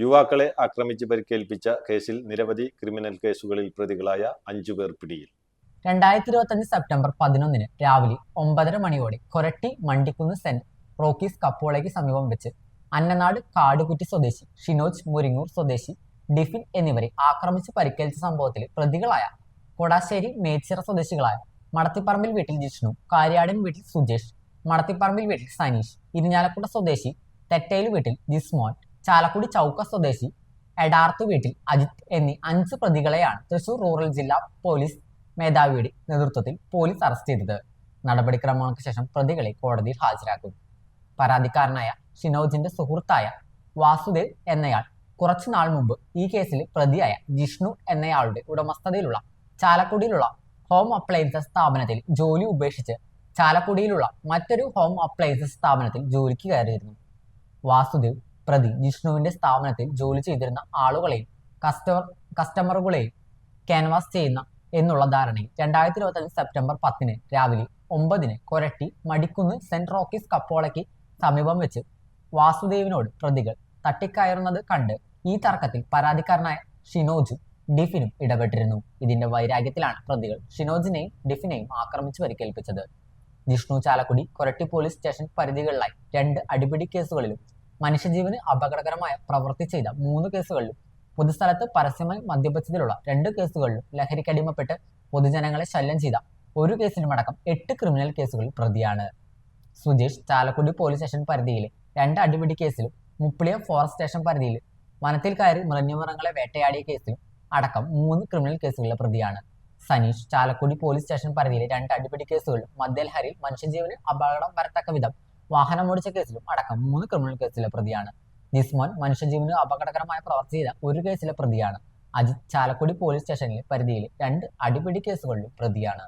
യുവാക്കളെ ആക്രമിച്ച് പരിക്കേൽപ്പിച്ച കേസിൽ നിരവധി ക്രിമിനൽ കേസുകളിൽ പ്രതികളായ അഞ്ചു പേർ പിടിയിൽ. രണ്ടായിരത്തി ഇരുപത്തഞ്ച് സെപ്റ്റംബർ പതിനൊന്നിന് രാവിലെ ഒമ്പതര മണിയോടെ കൊരട്ടി മണ്ടിക്കുന്ന് സെന്റ് റോക്കീസ് കപ്പോളയ്ക്ക് സമീപം വെച്ച് അന്നനാട് കാടുകുറ്റി സ്വദേശി ഷിനോജ് മുരിങ്ങൂർ സ്വദേശി ഡിഫിൻ എന്നിവരെ ആക്രമിച്ച് പരിക്കേൽച്ച സംഭവത്തിൽ പ്രതികളായ കൊടാശ്ശേരി മേച്ചിറ സ്വദേശികളായ മടത്തിപ്പറമ്പിൽ വീട്ടിൽ ജിഷ്ണു കാര്യാടൻ വീട്ടിൽ സുജേഷ് മടത്തിപ്പറമ്പിൽ വീട്ടിൽ സനീഷ് ഇരിഞ്ഞാലക്കുട സ്വദേശി തെറ്റയിൽ വീട്ടിൽ ജിസ്മോൻ ചാലക്കുടി ചൗക്ക സ്വദേശി എടാർത്ത് വീട്ടിൽ അജിത് എന്നീ അഞ്ച് പ്രതികളെയാണ് തൃശൂർ റൂറൽ ജില്ലാ പോലീസ് മേധാവിയുടെ നേതൃത്വത്തിൽ പോലീസ് അറസ്റ്റ് ചെയ്തത്. നടപടിക്രമങ്ങൾക്ക് ശേഷം പ്രതികളെ കോടതിയിൽ ഹാജരാക്കും. പരാതിക്കാരനായ ഷിനോജിന്റെ സുഹൃത്തായ വാസുദേവ് എന്നയാൾ കുറച്ചു നാൾ മുമ്പ് ഈ കേസിൽ പ്രതിയായ ജിഷ്ണു എന്നയാളുടെ ഉടമസ്ഥതയിലുള്ള ചാലക്കുടിയിലുള്ള ഹോം അപ്ലയൻസസ് സ്ഥാപനത്തിൽ ജോലി ഉപേക്ഷിച്ച് ചാലക്കുടിയിലുള്ള മറ്റൊരു ഹോം അപ്ലയൻസസ് സ്ഥാപനത്തിൽ ജോലിക്ക് കയറിയിരുന്നു. വാസുദേവ് പ്രതി ജിഷ്ണുവിന്റെ സ്ഥാപനത്തിൽ ജോലി ചെയ്തിരുന്ന ആളുകളെയും കസ്റ്റമർ കസ്റ്റമറുകളെയും ക്യാൻവാസ് ചെയ്യുന്ന എന്നുള്ള ധാരണയിൽ രണ്ടായിരത്തി ഇരുപത്തഞ്ച് സെപ്റ്റംബർ പത്തിന് രാവിലെ ഒമ്പതിന് കൊരട്ടി മടിക്കുന്ന് സെന്റ് റോക്കീസ് കപ്പോളയ്ക്ക് സമീപം വെച്ച് വാസുദേവിനോട് പ്രതികൾ തട്ടിക്കയറുന്നത് കണ്ട് ഈ തർക്കത്തിൽ പരാതിക്കാരനായ ഷിനോജും ഡിഫിനും ഇടപെട്ടിരുന്നു. ഇതിന്റെ വൈരാഗ്യത്തിലാണ് പ്രതികൾ ഷിനോജിനെയും ഡിഫിനെയും ആക്രമിച്ച് പരിക്കേൽപ്പിച്ചത്. ജിഷ്ണു ചാലക്കുടി കൊരട്ടി പോലീസ് സ്റ്റേഷൻ പരിധികളിലായി രണ്ട് അടിപിടി കേസുകളിലും മനുഷ്യജീവന് അപകടകരമായ പ്രവൃത്തി ചെയ്ത മൂന്ന് കേസുകളിലും പൊതുസ്ഥലത്ത് പരസ്യമായി മദ്യപിച്ചതിലുള്ള രണ്ട് കേസുകളിലും ലഹരിക്കടിമപ്പെട്ട് പൊതുജനങ്ങളെ ശല്യം ചെയ്ത ഒരു കേസിലുമടക്കം എട്ട് ക്രിമിനൽ കേസുകളിൽ പ്രതിയാണ്. സുജേഷ് ചാലക്കുടി പോലീസ് സ്റ്റേഷൻ പരിധിയിലെ രണ്ട് അടിപിടി കേസിലും മുപ്പിളിയ ഫോറസ്റ്റ് സ്റ്റേഷൻ പരിധിയിൽ വനത്തിൽ കയറി മൃന്യമൃഗങ്ങളെ വേട്ടയാടിയ കേസിലും അടക്കം മൂന്ന് ക്രിമിനൽ കേസുകളിലെ പ്രതിയാണ്. സനീഷ് ചാലക്കുടി പോലീസ് സ്റ്റേഷൻ പരിധിയിലെ രണ്ട് അടിപിടി കേസുകളിലും മദ്യലഹരിയിൽ മനുഷ്യജീവന് അപകടം വരത്തക്ക വിധം വാഹനമോടിച്ച കേസിലും അടക്കം മൂന്ന് ക്രിമിനൽ കേസിലെ പ്രതിയാണ്. നിസ്മോൻ മനുഷ്യജീവന് അപകടകരമായ പ്രവർത്തി ചെയ്ത ഒരു കേസിലെ പ്രതിയാണ്. അജിത് ചാലക്കുടി പോലീസ് സ്റ്റേഷനിലെ പരിധിയിൽ രണ്ട് അടിപിടി കേസുകളിലും പ്രതിയാണ്.